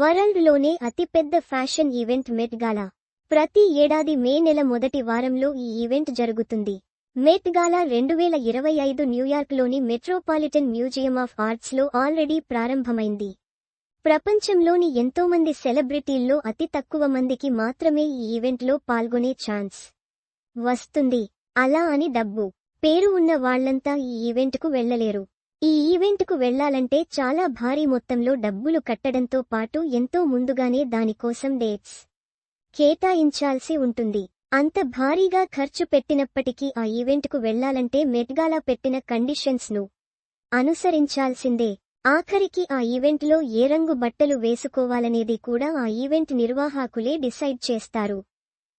వరల్డ్లోనే అతిపెద్ద fashion event మెట్ గాలా. ప్రతి ఏడాది మే నెల మొదటి వారంలో ఈ ఈవెంట్ జరుగుతుంది. మెట్ గాలా రెండు వేల ఇరవై ఐదు న్యూయార్క్లోని మెట్రోపాలిటన్ మ్యూజియం ఆఫ్ ఆర్ట్స్లో ఆల్రెడీ ప్రారంభమైంది. ప్రపంచంలోని ఎంతోమంది సెలబ్రిటీల్లో అతి తక్కువ మందికి మాత్రమే ఈ ఈవెంట్లో పాల్గొనే ఛాన్స్ వస్తుంది. అలా అని డబ్బు పేరు ఉన్న వాళ్ళంతా ఈ ఈవెంట్కు వెళ్ళలేరు ఈ ఈవెంట్కు వెళ్ళాలంటే చాలా భారీ మొత్తంలో డబ్బులు కట్టడంతో పాటు ఎంతో ముందుగానే దానికోసం డేట్స్ కేటాయించాల్సి ఉంటుంది. అంత భారీగా ఖర్చు పెట్టినప్పటికీ ఆ ఈవెంట్కు వెళ్ళాలంటే మెట్గాలా పెట్టిన కండిషన్స్ను అనుసరించాల్సిందే. ఆఖరికి ఆ ఈవెంట్లో ఏ రంగు బట్టలు వేసుకోవాలనేది కూడా ఆ ఈవెంట్ నిర్వాహకులే డిసైడ్ చేస్తారు.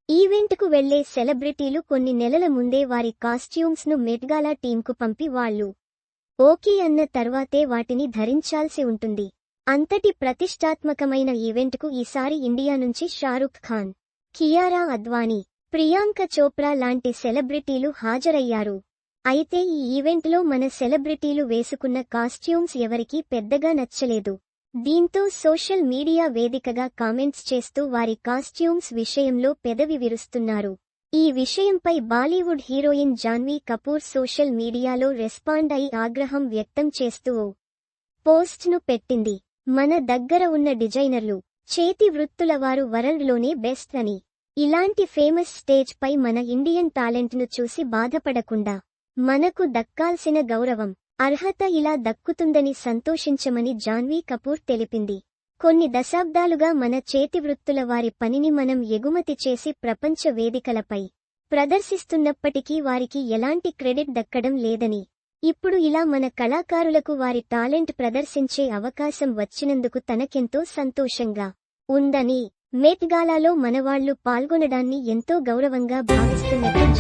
ఈవెంట్కు వెళ్ళే సెలబ్రిటీలు కొన్ని నెలల ముందే వారి కాస్ట్యూమ్స్ను మెట్గాలా టీంకు పంపి వాళ్ళు ఓకే అన్న తర్వాతే వాటిని ధరించాల్సి ఉంటుంది. అంతటి ప్రతిష్టాత్మకమైన ఈవెంట్కు ఈసారి ఇండియా నుంచి షారుఖ్ ఖాన్ కియారా అద్వానీ ప్రియాంక చోప్రా లాంటి సెలబ్రిటీలు హాజరయ్యారు. అయితే ఈ ఈవెంట్లో మన సెలబ్రిటీలు వేసుకున్న కాస్ట్యూమ్స్ ఎవరికీ పెద్దగా నచ్చలేదు. దీంతో సోషల్ మీడియా వేదికగా కామెంట్స్ చేస్తూ వారి కాస్ట్యూమ్స్ విషయంలో పెదవి విరుస్తున్నారు. ఈ విషయంపై Bollywood heroine Janhvi Kapoor social మీడియాలో రెస్పాండ్ అయి ఆగ్రహం వ్యక్తం చేస్తూ ఓ పోస్ట్ను పెట్టింది. మన దగ్గర ఉన్న డిజైనర్లు చేతి వృత్తుల వారు వరల్డ్లోనే బెస్ట్ అని. ఇలాంటి ఫేమస్ స్టేజ్ పై మన ఇండియన్ టాలెంట్ను చూసి బాధపడకుండా మనకు దక్కాల్సిన గౌరవం అర్హత ఇలా దక్కుతుందని సంతోషించమని జాన్వీ కపూర్ తెలిపింది. కొన్ని దశాబ్దాలుగా మన చేతి వృత్తుల వారి పనిని మనం ఎగుమతి చేసి ప్రపంచ వేదికలపై ప్రదర్శిస్తున్నప్పటికీ వారికి ఎలాంటి క్రెడిట్ దక్కడం లేదని. ఇప్పుడు ఇలా మన కళాకారులకు వారి టాలెంట్ ప్రదర్శించే అవకాశం వచ్చినందుకు తనకెంతో సంతోషంగా ఉందని మేత్గాలాలో మనవాళ్ళు పాల్గొనడాన్ని ఎంతో గౌరవంగా భావిస్తున్నట్టు